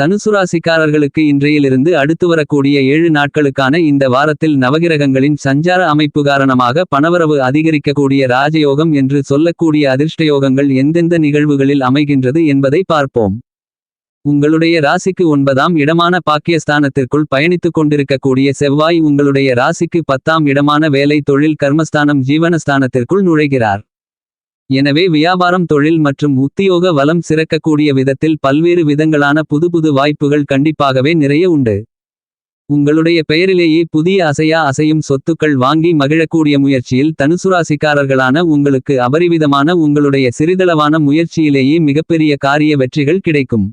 தனுசுராசிக்காரர்களுக்கு இன்றையிலிருந்து அடுத்து வரக்கூடிய ஏழு நாட்களுக்கான இந்த வாரத்தில் நவகிரகங்களின் சஞ்சார அமைப்பு காரணமாக பணவரவு அதிகரிக்கக்கூடிய ராஜயோகம் என்று சொல்லக்கூடிய அதிர்ஷ்டயோகங்கள் எந்தெந்த நிகழ்வுகளில் அமைகின்றது என்பதை பார்ப்போம். உங்களுடைய ராசிக்கு ஒன்பதாம் இடமான பாக்கியஸ்தானத்திற்குள் பயணித்துக் கொண்டிருக்கக்கூடிய செவ்வாய் உங்களுடைய ராசிக்கு பத்தாம் இடமான வேலை தொழில் கர்மஸ்தானம் ஜீவனஸ்தானத்திற்குள் நுழைகிறார். எனவே வியாபாரம் தொழில் மற்றும் உத்தியோக வலம் சிறக்கக்கூடிய விதத்தில் பல்வேறு விதங்களான புது புது வாய்ப்புகள் கண்டிப்பாகவே நிறைய உண்டு. உங்களுடைய பெயரிலேயே புதிய அசையா அசையும் சொத்துக்கள் வாங்கி மகிழக்கூடிய முயற்சியில் தனுசுராசிக்காரர்களான உங்களுக்கு அபரிவிதமான உங்களுடைய சிறிதளவான முயற்சியிலேயே மிகப்பெரிய காரிய வெற்றிகள் கிடைக்கும்.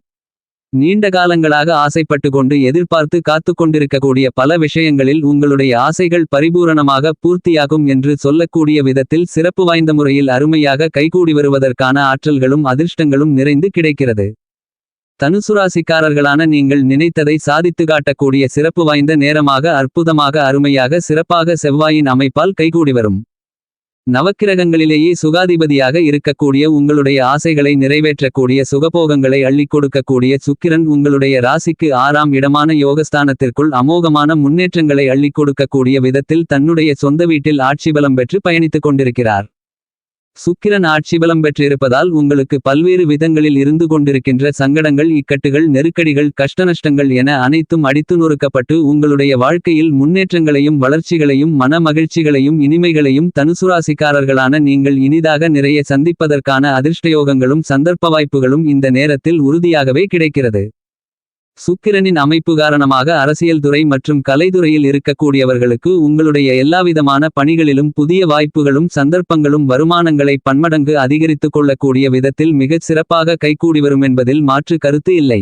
நீண்ட காலங்களாக ஆசைப்பட்டு கொண்டு எதிர்பார்த்து காத்து கொண்டிருக்கக்கூடிய பல விஷயங்களில் உங்களுடைய ஆசைகள் பரிபூரணமாக பூர்த்தியாகும் என்று சொல்லக்கூடிய விதத்தில் சிறப்பு வாய்ந்த முறையில் அருமையாக கைகூடி வருவதற்கான ஆற்றல்களும் அதிர்ஷ்டங்களும் நிறைந்து கிடைக்கிறது. தனுசுராசிக்காரர்களான நீங்கள் நினைத்ததை சாதித்து காட்டக்கூடிய சிறப்பு வாய்ந்த நேரமாக அற்புதமாக அருமையாக சிறப்பாக செவ்வாயின் அமைப்பால் கைகூடி வரும். நவக்கிரகங்களிலேயே சுகாதிபதியாக இருக்கக்கூடிய உங்களுடைய ஆசைகளை நிறைவேற்றக்கூடிய சுகபோகங்களை அள்ளி கொடுக்கக்கூடிய சுக்கிரன் உங்களுடைய ராசிக்கு ஆறாம் இடமான யோகஸ்தானத்திற்குள் அமோகமான முன்னேற்றங்களை அள்ளிக் கொடுக்கக்கூடிய விதத்தில் தன்னுடைய சொந்த வீட்டில் ஆட்சி பலம் பெற்று பயணித்துக் கொண்டிருக்கிறார். சுக்கிரன் ஆட்சி பலம் பெற்றிருப்பதால் உங்களுக்கு பல்வேறு விதங்களில் இருந்து கொண்டிருக்கின்ற சங்கடங்கள் இக்கட்டுகள் நெருக்கடிகள் கஷ்டநஷ்டங்கள் என அனைத்தும் அடித்து நொறுக்கப்பட்டு உங்களுடைய வாழ்க்கையில் முன்னேற்றங்களையும் வளர்ச்சிகளையும் மன மகிழ்ச்சிகளையும் இனிமைகளையும் தனுசுராசிக்காரர்களான நீங்கள் இனிதாக நிறைய சந்திப்பதற்கான அதிர்ஷ்டயோகங்களும் சந்தர்ப்ப வாய்ப்புகளும் இந்த நேரத்தில் உறுதியாகவே கிடைக்கிறது. சுக்கிரனின் அமைப்பு காரணமாக அரசியல் துறை மற்றும் கலைத்துறையில் இருக்கக்கூடியவர்களுக்கு உங்களுடைய எல்லாவிதமான பணிகளிலும் புதிய வாய்ப்புகளும் சந்தர்ப்பங்களும் வருமானங்களை பன்மடங்கு அதிகரித்துக் கொள்ளக்கூடிய விதத்தில் மிகச் சிறப்பாக கைகூடி வரும் என்பதில் மாற்று கருத்து இல்லை.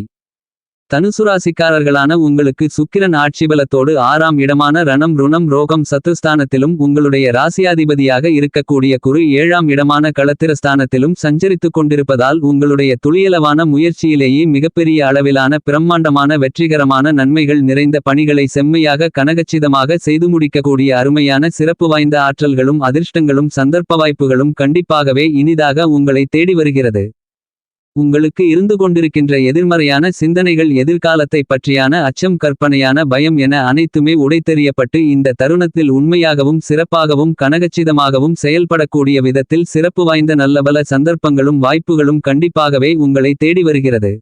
தனுசுராசிக்காரர்களான உங்களுக்கு சுக்கிரன் ஆட்சிபலத்தோடு ஆறாம் இடமான ரணம் ருணம் ரோகம் சத்துஸ்தானத்திலும் உங்களுடைய ராசியாதிபதியாக இருக்கக்கூடிய குரு ஏழாம் இடமான களத்திரஸ்தானத்திலும் சஞ்சரித்துக் கொண்டிருப்பதால் உங்களுடைய துளியளவான முயற்சியிலேயே மிகப்பெரிய அளவிலான பிரம்மாண்டமான வெற்றிகரமான நன்மைகள் நிறைந்த பணிகளை செம்மையாக கனகச்சிதமாக செய்து முடிக்கக்கூடிய அருமையான சிறப்பு வாய்ந்த ஆற்றல்களும் அதிர்ஷ்டங்களும் சந்தர்ப்ப வாய்ப்புகளும் கண்டிப்பாகவே இனிதாக உங்களை தேடி வருகிறது. உங்களுக்கு இருந்து கொண்டிருக்கின்ற எதிர்மறையான சிந்தனைகள் எதிர்காலத்தை பற்றியான அச்சம் கற்பனையான பயம் என அனைத்துமே உடைத்தெறியப்பட்டு இந்த தருணத்தில் உண்மையாகவும் சிறப்பாகவும் கனகச்சிதமாகவும் செயல்படக்கூடிய விதத்தில் சிறப்பு வாய்ந்த நல்லபல சந்தர்ப்பங்களும் வாய்ப்புகளும் கண்டிப்பாகவே உங்களை தேடி வருகிறது.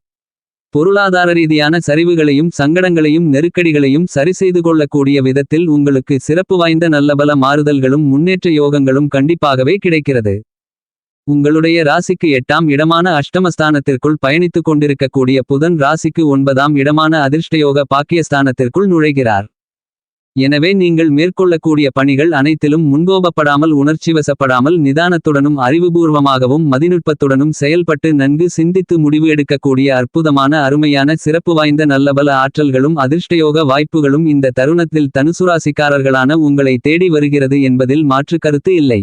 பொருளாதார ரீதியான சரிவுகளையும் சங்கடங்களையும் நெருக்கடிகளையும் சரிசெய்து கொள்ளக்கூடிய விதத்தில் உங்களுக்கு சிறப்பு வாய்ந்த நல்லபல மாறுதல்களும் முன்னேற்ற யோகங்களும் கண்டிப்பாகவே கிடைக்கிறது. உங்களுடைய ராசிக்கு எட்டாம் இடமான அஷ்டமஸ்தானத்திற்குள் பயணித்துக் கொண்டிருக்கக்கூடிய புதன் ராசிக்கு ஒன்பதாம் இடமான அதிர்ஷ்டயோக பாக்கியஸ்தானத்திற்குள் நுழைகிறார். எனவே நீங்கள் மேற்கொள்ளக்கூடிய பணிகள் அனைத்திலும் முன்கோபப்படாமல் உணர்ச்சிவசப்படாமல் நிதானத்துடனும் அறிவுபூர்வமாகவும் மதிநுட்பத்துடனும் செயல்பட்டு நன்கு சிந்தித்து முடிவு எடுக்கக்கூடிய அற்புதமான அருமையான சிறப்பு வாய்ந்த நல்லபல ஆற்றல்களும் அதிர்ஷ்டயோக வாய்ப்புகளும் இந்த தருணத்தில் தனுசுராசிக்காரர்களான உங்களை தேடி வருகிறது என்பதில் மாற்று கருத்து இல்லை.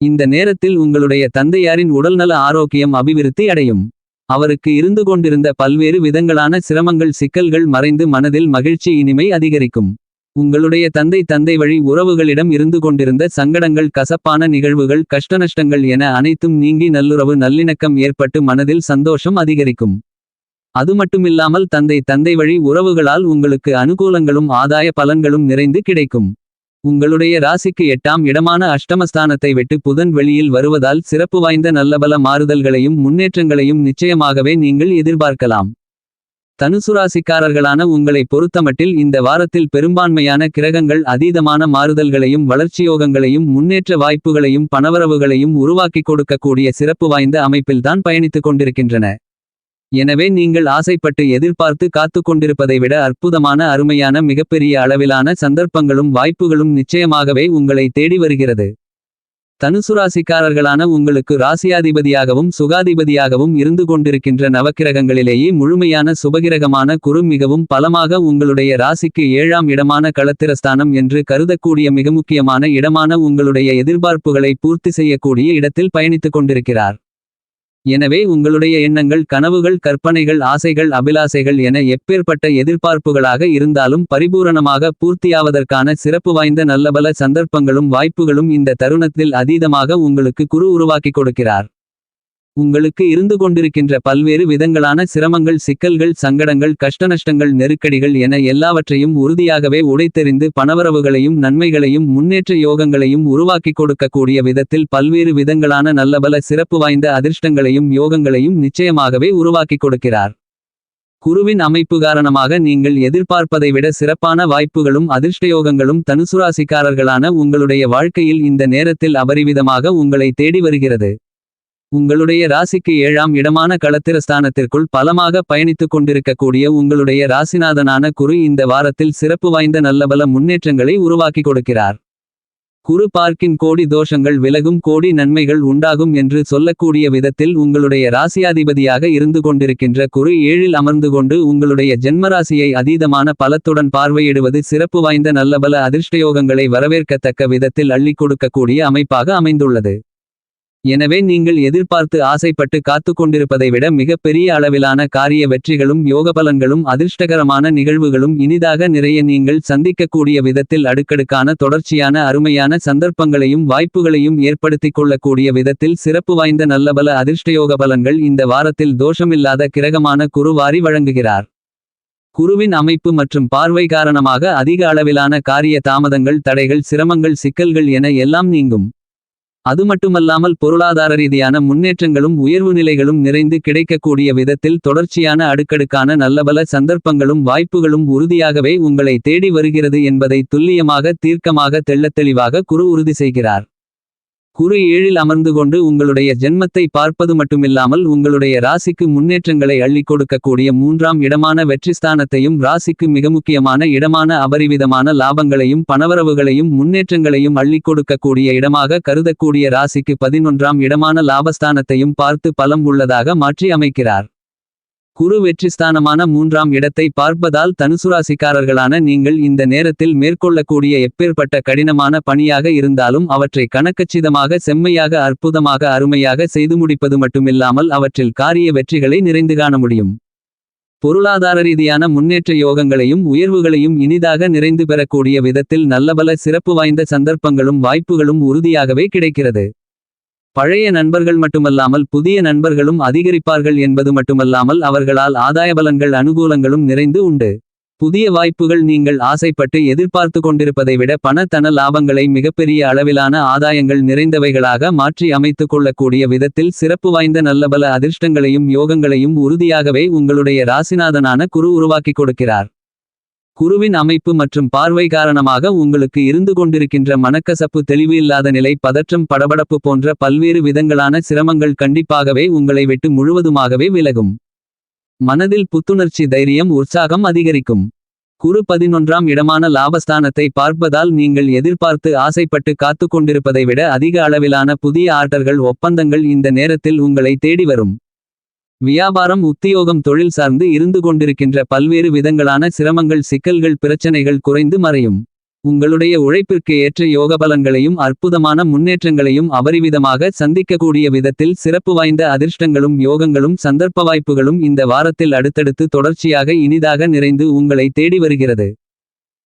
இந்த நேரத்தில் உங்களுடைய தந்தையாரின் உடல்நல ஆரோக்கியம் அபிவிருத்தி அடையும். அவருக்கு இருந்து கொண்டிருந்த பல்வேறு விதங்களான சிரமங்கள் சிக்கல்கள் மறைந்து மனதில் மகிழ்ச்சி இனிமை அதிகரிக்கும். உங்களுடைய தந்தை தந்தை வழி உறவுகளிடம் இருந்து கொண்டிருந்த சங்கடங்கள் கசப்பான நிகழ்வுகள் கஷ்டநஷ்டங்கள் என அனைத்தும் நீங்கி நல்லுறவு நல்லிணக்கம் ஏற்பட்டு மனதில் சந்தோஷம் அதிகரிக்கும். அது மட்டுமில்லாமல் தந்தை தந்தை வழி உறவுகளால் உங்களுக்கு அனுகூலங்களும் ஆதாய பலன்களும் நிறைந்து கிடைக்கும். உங்களுடைய ராசிக்கு எட்டாம் இடமான அஷ்டமஸ்தானத்தை விட்டு புதன் வெளியில் வருவதால் சிறப்பு வாய்ந்த நல்லபல மாறுதல்களையும் முன்னேற்றங்களையும் நிச்சயமாகவே நீங்கள் எதிர்பார்க்கலாம். தனுசுராசிக்காரர்களான உங்களை பொறுத்தமட்டில் இந்த வாரத்தில் பெரும்பான்மையான கிரகங்கள் அதீதமான மாறுதல்களையும் வளர்ச்சியோகங்களையும் முன்னேற்ற வாய்ப்புகளையும் பணவரவுகளையும் உருவாக்கிக் கொடுக்கக்கூடிய சிறப்பு வாய்ந்த அமைப்பில்தான் பயணித்துக் கொண்டிருக்கின்றன. எனவே நீங்கள் ஆசைப்பட்டு எதிர்பார்த்து காத்து கொண்டிருப்பதை விட அற்புதமான அருமையான மிகப்பெரிய அளவிலான சந்தர்ப்பங்களும் வாய்ப்புகளும் நிச்சயமாகவே உங்களை தேடி வருகிறது. தனுசுராசிக்காரர்களான உங்களுக்கு ராசியாதிபதியாகவும் சுகாதிபதியாகவும் இருந்து கொண்டிருக்கின்ற நவக்கிரகங்களிலேயே முழுமையான சுபகிரகமான குரு மிகவும் பலமாக உங்களுடைய ராசிக்கு ஏழாம் இடமான களத்திரஸ்தானம் என்று கருதக்கூடிய மிக முக்கியமான இடமான உங்களுடைய எதிர்பார்ப்புகளை பூர்த்தி செய்யக்கூடிய இடத்தில் பயணித்துக் கொண்டிருக்கிறார். எனவே உங்களுடைய எண்ணங்கள் கனவுகள் கற்பனைகள் ஆசைகள் அபிலாசைகள் என எப்பேற்பட்ட எதிர்பார்ப்புகளாக இருந்தாலும் பரிபூரணமாக பூர்த்தியாவதற்கான சிறப்பு வாய்ந்த நல்லபல சந்தர்ப்பங்களும் வாய்ப்புகளும் இந்த தருணத்தில் அதீதமாக உங்களுக்கு குரு உருவாக்கிக் கொடுக்கிறார். உங்களுக்கு இருந்து கொண்டிருக்கின்ற பல்வேறு விதங்களான சிரமங்கள் சிக்கல்கள் சங்கடங்கள் கஷ்டநஷ்டங்கள் நெருக்கடிகள் என எல்லாவற்றையும் உறுதியாகவே உடைத்தெறிந்து பணவரவுகளையும் நன்மைகளையும் முன்னேற்ற யோகங்களையும் உருவாக்கிக் கொடுக்கக்கூடிய விதத்தில் பல்வேறு விதங்களான நல்லபல சிறப்பு வாய்ந்த அதிர்ஷ்டங்களையும் யோகங்களையும் நிச்சயமாகவே உருவாக்கிக் கொடுக்கிறார். குருவின் அமைப்பு காரணமாக நீங்கள் எதிர்பார்ப்பதை விட சிறப்பான வாய்ப்புகளும் அதிர்ஷ்டயோகங்களும் தனுசுராசிக்காரர்களான உங்களுடைய வாழ்க்கையில் இந்த நேரத்தில் அபரிவிதமாக உங்களை தேடி வருகிறது. உங்களுடைய ராசிக்கு ஏழாம் இடமான களத்திரஸ்தானத்திற்குள் பலமாக பயணித்துக் கொண்டிருக்கக்கூடிய உங்களுடைய ராசிநாதனான குரு இந்த வாரத்தில் சிறப்பு வாய்ந்த நல்லபல முன்னேற்றங்களை உருவாக்கி கொடுக்கிறார். குரு பார்க்கின் கோடி தோஷங்கள் விலகும் கோடி நன்மைகள் உண்டாகும் என்று சொல்லக்கூடிய விதத்தில் உங்களுடைய ராசியாதிபதியாக இருந்து கொண்டிருக்கின்ற குரு ஏழில் அமர்ந்து கொண்டு உங்களுடைய ஜென்மராசியை அதீதமான பலத்துடன் பார்வையிடுவது சிறப்பு வாய்ந்த நல்லபல அதிர்ஷ்டயோகங்களை வரவேற்கத்தக்க விதத்தில் அள்ளிக் கொடுக்கக்கூடிய அமைப்பாக அமைந்துள்ளது. எனவே நீங்கள் எதிர்பார்த்து ஆசைப்பட்டு காத்து கொண்டிருப்பதை விட மிகப்பெரிய அளவிலான காரிய வெற்றிகளும் யோகபலன்களும் அதிர்ஷ்டகரமான நிகழ்வுகளும் இனிதாக நிறைய நீங்கள் சந்திக்கக்கூடிய விதத்தில் அடுக்கடுக்கான தொடர்ச்சியான அருமையான சந்தர்ப்பங்களையும் வாய்ப்புகளையும் ஏற்படுத்திக் கொள்ளக்கூடிய விதத்தில் சிறப்பு வாய்ந்த நல்லபல அதிர்ஷ்டயோக பலன்கள் இந்த வாரத்தில் தோஷமில்லாத கிரகமான குருவாரி வழங்குகிறார். குருவின் அமைப்பு மற்றும் பார்வை காரணமாக அதிக அளவிலான காரிய தாமதங்கள் தடைகள் சிரமங்கள் சிக்கல்கள் என எல்லாம் நீங்கும். அது மட்டுமல்லாமல் பொருளாதார ரீதியான முன்னேற்றங்களும் உயர்வு நிலைகளும் நிறைந்து கிடைக்கக்கூடிய விதத்தில் தொடர்ச்சியான அடுக்கடுக்கான நல்லபல சந்தர்ப்பங்களும் வாய்ப்புகளும் உறுதியாகவே உங்களை தேடி வருகிறது என்பதை துல்லியமாக தீர்க்கமாக தெள்ளத்தெளிவாக குரு உறுதி செய்கிறார். குரு ஏழில் அமர்ந்து கொண்டு உங்களுடைய ஜென்மத்தை பார்ப்பது மட்டுமில்லாமல் உங்களுடைய ராசிக்கு முன்னேற்றங்களை அள்ளி கொடுக்கக்கூடிய மூன்றாம் இடமான வெற்றிஸ்தானத்தையும் ராசிக்கு மிக முக்கியமான இடமான அபரிவிதமான லாபங்களையும் பணவரவுகளையும் முன்னேற்றங்களையும் அள்ளி கொடுக்கக்கூடிய இடமாக கருதக்கூடிய ராசிக்கு பதினொன்றாம் இடமான லாபஸ்தானத்தையும் பார்த்து பலம் உள்ளதாக மாற்றி அமைக்கிறார். குரு வெற்றிஸ்தானமான மூன்றாம் இடத்தை பார்ப்பதால் தனுசுராசிக்காரர்களான நீங்கள் இந்த நேரத்தில் மேற்கொள்ளக்கூடிய எப்பேற்பட்ட கடினமான பணியாக இருந்தாலும் அவற்றை கணக்கச்சிதமாக செம்மையாக அற்புதமாக அருமையாக செய்து முடிப்பது மட்டுமில்லாமல் அவற்றில் காரிய வெற்றிகளை நிறைந்து காண முடியும். பொருளாதார ரீதியான முன்னேற்ற யோகங்களையும் உயர்வுகளையும் இனிதாக நிறைந்து பெறக்கூடிய விதத்தில் நல்லபல சிறப்பு வாய்ந்த சந்தர்ப்பங்களும் வாய்ப்புகளும் உறுதியாகவே கிடைக்கிறது. பழைய நண்பர்கள் மட்டுமல்லாமல் புதிய நண்பர்களும் அதிகரிப்பார்கள் என்பது மட்டுமல்லாமல் அவர்களால் ஆதாயபலன்கள் அனுகூலங்களும் நிறைந்து உண்டு. புதிய வாய்ப்புகள் நீங்கள் ஆசைப்பட்டு எதிர்பார்த்து கொண்டிருப்பதை விட பணத்தன லாபங்களை மிகப்பெரிய அளவிலான ஆதாயங்கள் நிறைந்தவைகளாக மாற்றி அமைத்துக் கொள்ளக்கூடிய விதத்தில் சிறப்பு வாய்ந்த நல்லபல அதிர்ஷ்டங்களையும் யோகங்களையும் உறுதியாகவே உங்களுடைய ராசிநாதனான குரு உருவாக்கிக் கொடுக்கிறார். குருவின் அமைப்பு மற்றும் பார்வை காரணமாக உங்களுக்கு இருந்து கொண்டிருக்கின்ற மனக்கசப்பு தெளிவு இல்லாத நிலை பதற்றம் படபடப்பு போன்ற பல்வேறு விதங்களான சிரமங்கள் கண்டிப்பாகவே உங்களை விட்டு முழுவதுமாகவே விலகும். மனதில் புத்துணர்ச்சி தைரியம் உற்சாகம் அதிகரிக்கும். குரு பதினொன்றாம் இடமான லாபஸ்தானத்தை பார்ப்பதால் நீங்கள் எதிர்பார்த்து ஆசைப்பட்டு காத்து கொண்டிருப்பதை விட அதிக அளவிலான புதிய ஆர்டர்கள் ஒப்பந்தங்கள் இந்த நேரத்தில் உங்களை தேடி வரும். வியாபாரம் உத்தியோகம் தொழில் சார்ந்து இருந்து கொண்டிருக்கின்ற பல்வேறு விதங்களான சிரமங்கள் சிக்கல்கள் பிரச்சனைகள் குறைந்து மறையும். உங்களுடைய உழைப்பிற்கு ஏற்ற யோகபலங்களையும் அற்புதமான முன்னேற்றங்களையும் அபரிவிதமாக சந்திக்கக்கூடிய விதத்தில் சிறப்பு வாய்ந்த அதிர்ஷ்டங்களும் யோகங்களும் சந்தர்ப்ப வாய்ப்புகளும் இந்த வாரத்தில் அடுத்தடுத்து தொடர்ச்சியாக இனிதாக நிறைந்து உங்களை தேடி வருகிறது.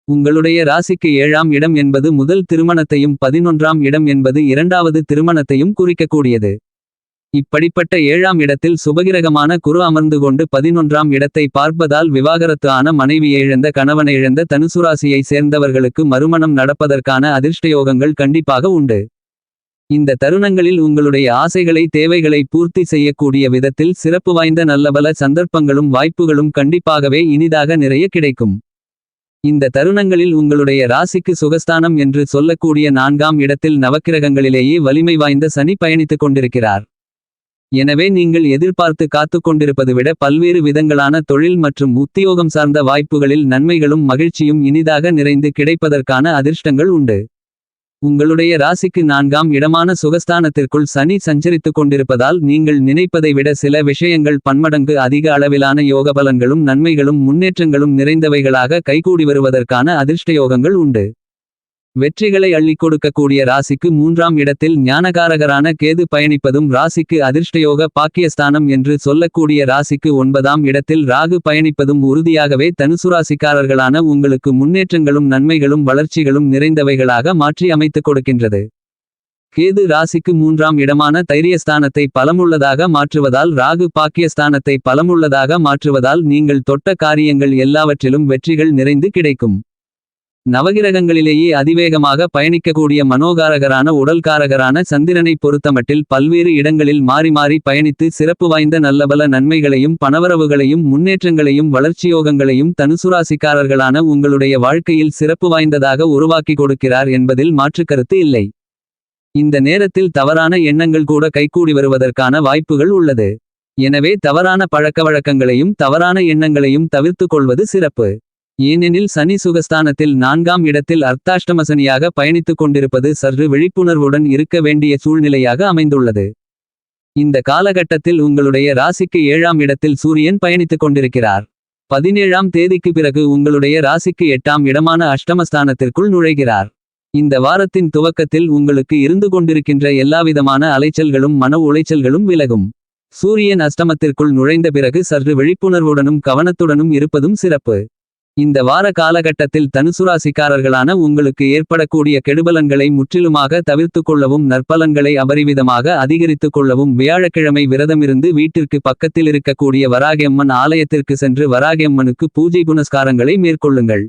உங்களுடைய ராசிக்கு ஏழாம் இடம் என்பது முதல் திருமணத்தையும் பதினொன்றாம் இடம் என்பது இரண்டாவது திருமணத்தையும் குறிக்கக்கூடியது. இப்படிப்பட்ட ஏழாம் இடத்தில் சுபகிரகமான குரு அமர்ந்து கொண்டு பதினொன்றாம் இடத்தை பார்ப்பதால் விவாகரத்து ஆன மனைவியை இழந்த கணவனை இழந்த தனுசுராசியை சேர்ந்தவர்களுக்கு மறுமணம் நடப்பதற்கான அதிர்ஷ்டயோகங்கள் கண்டிப்பாக உண்டு. இந்த தருணங்களில் உங்களுடைய ஆசைகளை தேவைகளை பூர்த்தி செய்யக்கூடிய விதத்தில் சிறப்பு வாய்ந்த நல்லபல சந்தர்ப்பங்களும் வாய்ப்புகளும் கண்டிப்பாகவே இனிதாக நிறைய கிடைக்கும். இந்த தருணங்களில் உங்களுடைய ராசிக்கு சுகஸ்தானம் என்று சொல்லக்கூடிய நான்காம் இடத்தில் நவக்கிரகங்களிலேயே வலிமை வாய்ந்த சனி பயணித்துக் கொண்டிருக்கிறார். எனவே நீங்கள் எதிர்பார்த்து காத்து கொண்டிருப்பது விட பல்வேறு விதங்களான தொழில் மற்றும் உத்தியோகம் சார்ந்த வாய்ப்புகளில் நன்மைகளும் மகிழ்ச்சியும் இனிதாக நிறைந்து கிடைப்பதற்கான அதிர்ஷ்டங்கள் உண்டு. உங்களுடைய ராசிக்கு நான்காம் இடமான சுகஸ்தானத்திற்குள் சனி சஞ்சரித்துக் கொண்டிருப்பதால் நீங்கள் நினைப்பதை விட சில விஷயங்கள் பன்மடங்கு அதிக அளவிலான யோகபலன்களும் நன்மைகளும் முன்னேற்றங்களும் நிறைந்தவைகளாக கைகூடி வருவதற்கான அதிர்ஷ்டயோகங்கள் உண்டு. வெற்றிகளை அள்ளிக் கொடுக்கக்கூடிய ராசிக்கு மூன்றாம் இடத்தில் ஞானகாரகரான கேது பயணிப்பதும் ராசிக்கு அதிர்ஷ்டயோக பாக்கியஸ்தானம் என்று சொல்லக்கூடிய ராசிக்கு ஒன்பதாம் இடத்தில் ராகு பயணிப்பதும் உறுதியாகவே தனுசுராசிக்காரர்களான உங்களுக்கு முன்னேற்றங்களும் நன்மைகளும் வளர்ச்சிகளும் நிறைந்தவைகளாக மாற்றி அமைத்துக் கொடுக்கின்றது. கேது ராசிக்கு மூன்றாம் இடமான தைரியஸ்தானத்தை பலமுள்ளதாக மாற்றுவதால் ராகு பாக்கியஸ்தானத்தை பலமுள்ளதாக மாற்றுவதால் நீங்கள் தொட்ட காரியங்கள் எல்லாவற்றிலும் வெற்றிகள் நிறைந்து கிடைக்கும். நவகிரகங்களிலேயே அதிவேகமாக பயணிக்கக்கூடிய மனோகாரகரான உடல்காரகரான சந்திரனை பொறுத்தமட்டில் பல்வேறு இடங்களில் மாறி மாறி பயணித்து சிறப்பு வாய்ந்த நல்லபல நன்மைகளையும் பணவரவுகளையும் முன்னேற்றங்களையும் வளர்ச்சியோகங்களையும் தனுசுராசிக்காரர்களான உங்களுடைய வாழ்க்கையில் சிறப்பு வாய்ந்ததாக உருவாக்கி கொடுக்கிறார் என்பதில் மாற்றுக்கருத்து இல்லை. இந்த நேரத்தில் தவறான எண்ணங்கள் கூட கைகூடி வருவதற்கான வாய்ப்புகள் உள்ளது. எனவே தவறான பழக்கவழக்கங்களையும் தவறான எண்ணங்களையும் தவிர்த்துக் கொள்வது சிறப்பு. ஏனெனில் சனி சுகஸ்தானத்தில் நான்காம் இடத்தில் அர்த்தாஷ்டமசனியாக பயணித்துக் கொண்டிருப்பது சற்று விழிப்புணர்வுடன் இருக்க வேண்டிய சூழ்நிலையாக அமைந்துள்ளது. இந்த காலகட்டத்தில் உங்களுடைய ராசிக்கு ஏழாம் இடத்தில் சூரியன் பயணித்துக் கொண்டிருக்கிறார். பதினேழாம் தேதிக்கு பிறகு உங்களுடைய ராசிக்கு எட்டாம் இடமான அஷ்டமஸ்தானத்திற்குள் நுழைகிறார். இந்த வாரத்தின் துவக்கத்தில் உங்களுக்கு இருந்து கொண்டிருக்கின்ற எல்லாவிதமான அலைச்சல்களும் மன உளைச்சல்களும் விலகும். சூரியன் அஷ்டமத்திற்குள் நுழைந்த பிறகு சற்று விழிப்புணர்வுடனும் கவனத்துடனும் இருப்பதும் சிறப்பு. இந்த வார காலகட்டத்தில் தனுசுராசிக்காரர்களான உங்களுக்கு ஏற்படக்கூடிய கெடுபலன்களை முற்றிலுமாக தவிர்த்து கொள்ளவும் நற்பலன்களை அபரிவிதமாக அதிகரித்துக் கொள்ளவும் வியாழக்கிழமை விரதமிருந்து வீட்டிற்கு பக்கத்தில் இருக்கக்கூடிய வராகியம்மன் ஆலயத்திற்கு சென்று வராகியம்மனுக்கு பூஜை புனஸ்காரங்களை மேற்கொள்ளுங்கள்.